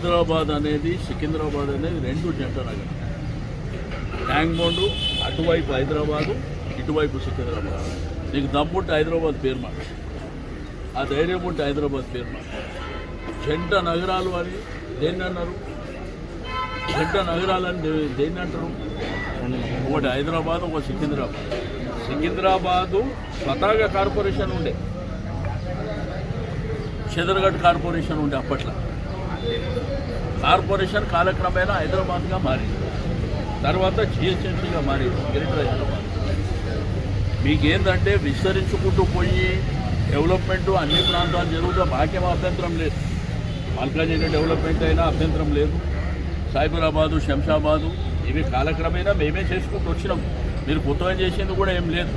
హైదరాబాద్ అనేది సికింద్రాబాద్ అనేది రెండు జంట నగరం. ట్యాంక్ బోర్డు అటువైపు హైదరాబాదు ఇటువైపు సికింద్రాబాద్. నీకు దమ్ముంటే హైదరాబాద్ పేరు మాట ఆ ధైర్యం ఉంటే హైదరాబాద్ పేరు మాట జంట నగరాలు అని దేన్ని అన్నారు? జంట నగరాలని దేన్ని అంటారు? ఒకటి హైదరాబాద్ ఒక సికింద్రాబాద్. సికింద్రాబాదు స్వతహాగా కార్పొరేషన్ ఉండే. చెదరగఢ్ కార్పొరేషన్ ఉండే అప్పట్లో. కార్పొరేషన్ కాలక్రమేణా హైదరాబాద్గా మారింది. తర్వాత జిహెచ్ఎంసీగా మారింది గ్రేటర్ హైదరాబాద్. మీకేందంటే విస్తరించుకుంటూ పోయి డెవలప్మెంట్ అన్ని ప్రాంతాలు జరుగుతా మాకేం అభ్యంతరం లేదు. మల్కాజిగిరి డెవలప్మెంట్ అయినా అభ్యంతరం లేదు. సైబరాబాదు శంషాబాదు ఇవి కాలక్రమేణా మేమే చేసుకుంటూ వచ్చినాం. మీరు కొత్తగా చేసింది కూడా ఏం లేదు.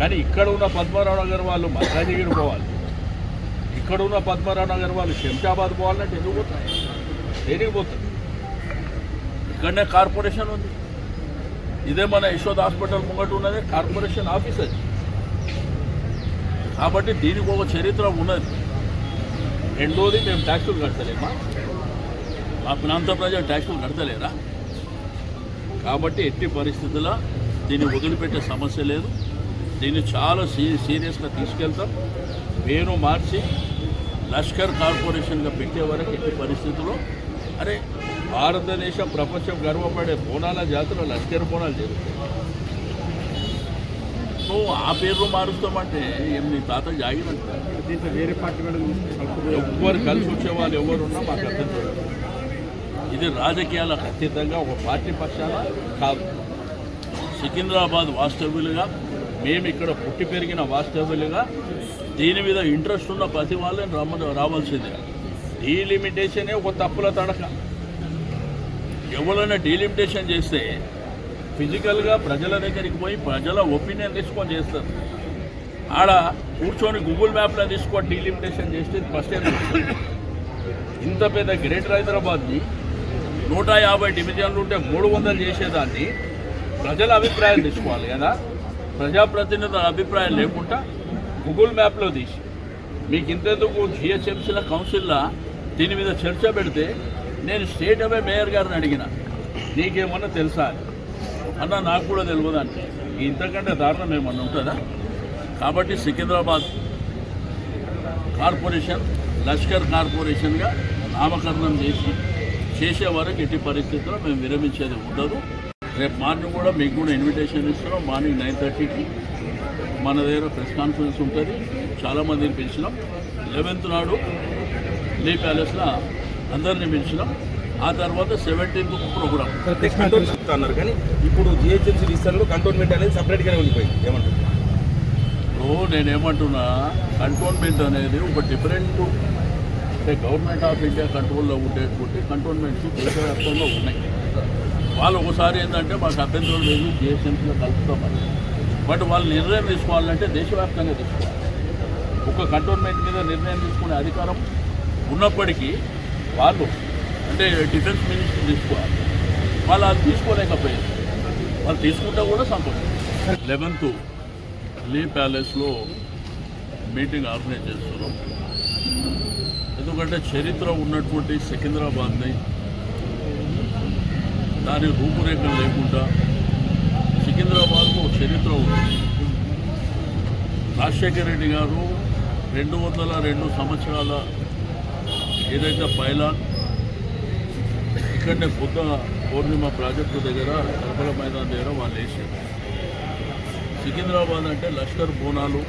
కానీ ఇక్కడ ఉన్న పద్మారావు నగర్ వాళ్ళు మల్కాజిగిరి పోవాలి. ఇక్కడ ఉన్న పద్మారావు నగర్ వాళ్ళు శంషాబాద్ పోవాలంటే ఎందుకు పోతారు? దేనికి పోతారు? ఇక్కడనే కార్పొరేషన్ ఉంది. ఇదే మన యశోద్ హాస్పిటల్ ముంగట ఉన్నది కార్పొరేషన్ ఆఫీస్ అది. కాబట్టి దీనికి ఒక చరిత్ర ఉన్నది. రెండోది మేము ట్యాక్సులు కడతలేమా? మా ప్రాంత ప్రజలు ట్యాక్సులు కడతలేరా? కాబట్టి ఎట్టి పరిస్థితుల్లో దీన్ని వదిలిపెట్టే సమస్య లేదు. దీన్ని చాలా సీ సీరియస్గా తీసుకెళ్తాం. పేరు మార్చి లష్కర్ కార్పొరేషన్గా పెట్టే వరకు ఎట్టి పరిస్థితుల్లో అరే భారతదేశం ప్రపంచం గర్వపడే బోనాల జాతర లష్కర్ బోనాలు జరుగుతాయి. నువ్వు ఆ పేరు మారుస్తామంటే ఏం నీ తాత జాగినట్టు ఎవ్వరు కలిసి వచ్చే వాళ్ళు ఎవరున్నా మాకు అర్థం ఇది రాజకీయాలకు అతీతంగా ఒక పార్టీ పక్షాన కాదు. సికింద్రాబాద్ వాస్తవ్యులుగా మేము ఇక్కడ పుట్టి పెరిగిన వాస్తవ్యులుగా దీని మీద ఇంట్రెస్ట్ ఉన్న ప్రతి వాళ్ళని రమ్మ రావాల్సిందే. డీలిమిటేషనే ఒక తప్పుల తడక. ఎవరైనా డీలిమిటేషన్ చేస్తే ఫిజికల్గా ప్రజల దగ్గరికి పోయి ప్రజల ఒపీనియన్ తీసుకొని చేస్తారు. ఆడ కూర్చొని గూగుల్ మ్యాప్లో తీసుకొని డీలిమిటేషన్ చేస్తే ఫస్ట్ టైం ఇంత పెద్ద గ్రేటర్ హైదరాబాద్ని నూట యాభై డివిజన్లు ఉంటే మూడు వందలు చేసేదాన్ని ప్రజల అభిప్రాయం తీసుకోవాలి కదా. ప్రజాప్రతినిధుల అభిప్రాయం లేకుండా గూగుల్ మ్యాప్లో తీసి. మీకు ఇంతెందుకు జిహెచ్ఎంసీల కౌన్సిల్లో దీని మీద చర్చ పెడితే నేను స్టేట్ అవే మేయర్ గారిని అడిగిన. నీకేమన్నా తెలుసా అన్న నాకు కూడా తెలియదు అంటే. ఇంతకంటే దారుణం ఏమన్నా ఉంటుందా? కాబట్టి సికింద్రాబాద్ కార్పొరేషన్ లష్కర్ కార్పొరేషన్గా నామకరణం చేసి చేసే వరకు ఎట్టి పరిస్థితుల్లో మేము విరమించేది ఉండదు. రేపు మార్నింగ్ కూడా మీకు కూడా ఇన్విటేషన్ ఇస్తున్నాం. మార్నింగ్ నైన్ థర్టీకి. మన దగ్గర ప్రెస్ కాన్ఫరెన్స్ ఉంటుంది. చాలామందిని పిలిచినాం. లెవెన్త్ నాడు లీ ప్యాలెస్లో అందరిని పిలిచినాం. ఆ తర్వాత సెవెంటీన్త్ ప్రోగ్రామ్ అన్నారు కానీ ఇప్పుడు జిహెచ్ఎంసీ విస్తరణలో కంటోన్మెంట్ అనేది సపరేట్గానే ఉండిపోయింది. ఏమంటారు? ఇప్పుడు నేనేమంటున్నా కంటోన్మెంట్ అనేది ఒక డిఫరెంట్ అంటే గవర్నమెంట్ ఆఫ్ ఇండియా కంట్రోల్లో ఉండేటువంటి కంటోన్మెంట్స్ దేశవ్యాప్తంగా ఉన్నాయి. వాళ్ళు ఒకసారి ఏంటంటే మాకు అభ్యంతరం లేదు జిఎస్ఎంసీలో కలుపుతామని బట్ వాళ్ళు నిర్ణయం తీసుకోవాలంటే దేశవ్యాప్తంగా తీసుకోవాలి. ఒక కంటోన్మెంట్ మీద నిర్ణయం తీసుకునే అధికారం ఉన్నప్పటికీ వాళ్ళు అంటే డిఫెన్స్ మినిస్టర్ తీసుకోవాలి. వాళ్ళు అది తీసుకోలేకపోయారు. వాళ్ళు తీసుకుంటే కూడా సంతోషం. లెవెన్త్ లీ ప్యాలెస్లో మీటింగ్ ఆర్గనైజ్ చేస్తున్నాం. ఎందుకంటే చరిత్ర ఉన్నటువంటి సికింద్రాబాద్ని దాని రూపురేఖలు లేకుండా సికింద్రాబాద్కు ఒక చరిత్ర ఉంది. రాజశేఖర రెడ్డి గారు రెండు వందల రెండు సంవత్సరాల ఏదైతే పైలాన్ ఇక్కడనే బుద్ధ పౌర్ణిమ ప్రాజెక్టు దగ్గర కలపల మైదాన్ దగ్గర వాళ్ళు వేసారు సికింద్రాబాద్ అంటే లష్కర్ బోనాలు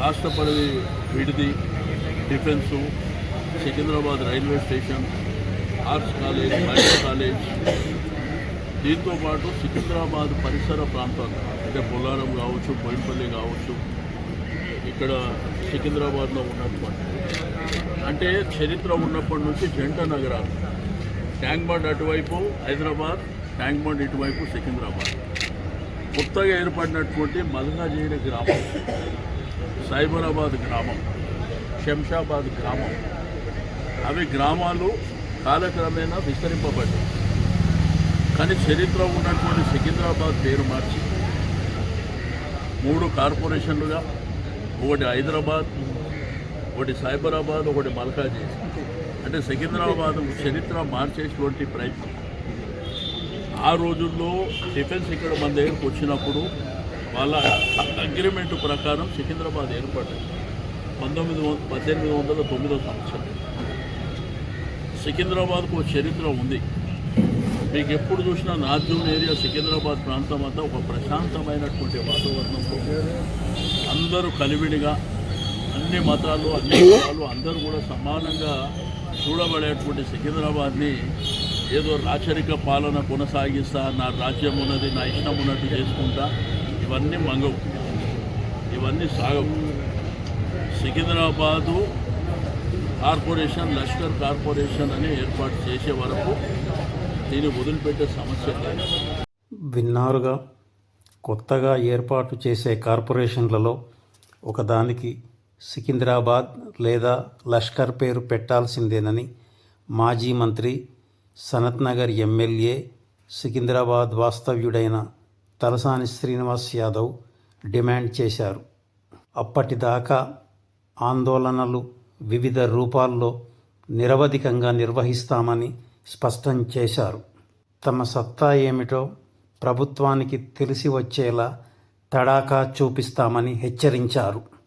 రాష్ట్రపతి విడిది defence Secunderabad railway station arts college medical college దీంతో పాటు సికింద్రాబాద్ పరిసర ప్రాంతాలు అంటే బొల్లారం కావచ్చు బోయినపల్లి కావచ్చు ఇక్కడ సికింద్రాబాద్లో ఉన్నటువంటి అంటే చరిత్ర ఉన్నప్పటి నుంచి జంట నగరాలు. ట్యాంక్ బండ్ అటువైపు హైదరాబాద్ ట్యాంక్ బండ్ ఇటువైపు సికింద్రాబాద్. కొత్తగా ఏర్పడినటువంటి మల్కాజిగిరి గ్రామం సైబరాబాద్ గ్రామం శంషాబాద్ గ్రామం. అవి గ్రామాలు కాలక్రమేణా విస్తరింపబడ్డాయి. కానీ చరిత్ర ఉన్నటువంటి సికింద్రాబాద్ పేరు మార్చి మూడు కార్పొరేషన్లుగా ఒకటి హైదరాబాద్ ఒకటి సైబరాబాద్ ఒకటి మల్కాజీ. అంటే సికింద్రాబాద్ చరిత్ర మార్చేటువంటి ప్రయత్నం. ఆ రోజుల్లో డిఫెన్స్ ఇక్కడ మన దగ్గరకు వచ్చినప్పుడు వాళ్ళ అగ్రిమెంట్ ప్రకారం సికింద్రాబాద్ ఏర్పడ్డది. పంతొమ్మిది వందల పద్దెనిమిది వందల తొమ్మిదో సంవత్సరం. సికింద్రాబాద్కు ఒక చరిత్ర ఉంది. మీకు ఎప్పుడు చూసినా నార్జూన్ ఏరియా సికింద్రాబాద్ ప్రాంతం అంతా ఒక ప్రశాంతమైనటువంటి వాతావరణంలో అందరూ కలివిడిగా అన్ని మతాలు అన్ని కులాలు అందరూ కూడా సమానంగా చూడబడేటువంటి సికింద్రాబాద్ని ఏదో రాచరిక పాలన కొనసాగిస్తా నా రాజ్యం ఉన్నది నా ఇష్టం ఉన్నట్టు చేసుకుంటా ఇవన్నీ మంగవు. ఇవన్నీ సాగవు. సికింద్రాబాదు కార్పొరేషన్ లష్కర్ కార్పొరేషన్ అని ఏర్పాటు చేసే వరకు దీన్ని వదిలిపెట్టే సమస్య విన్నారుగా కొత్తగా ఏర్పాటు చేసే కార్పొరేషన్లలో ఒకదానికి సికింద్రాబాద్ లేదా లష్కర్ పేరు పెట్టాల్సిందేనని మాజీ మంత్రి సనత్నగర్ ఎమ్మెల్యే సికింద్రాబాద్ వాస్తవ్యుడైన తలసాని శ్రీనివాస్ యాదవ్ డిమాండ్ చేశారు. అప్పటిదాకా ఆందోళనలు వివిధ రూపాల్లో నిరవధికంగా నిర్వహిస్తామని స్పష్టం చేశారు. తమ సత్తా ఏమిటో ప్రభుత్వానికి తెలిసి వచ్చేలా తడాకా చూపిస్తామని హెచ్చరించారు.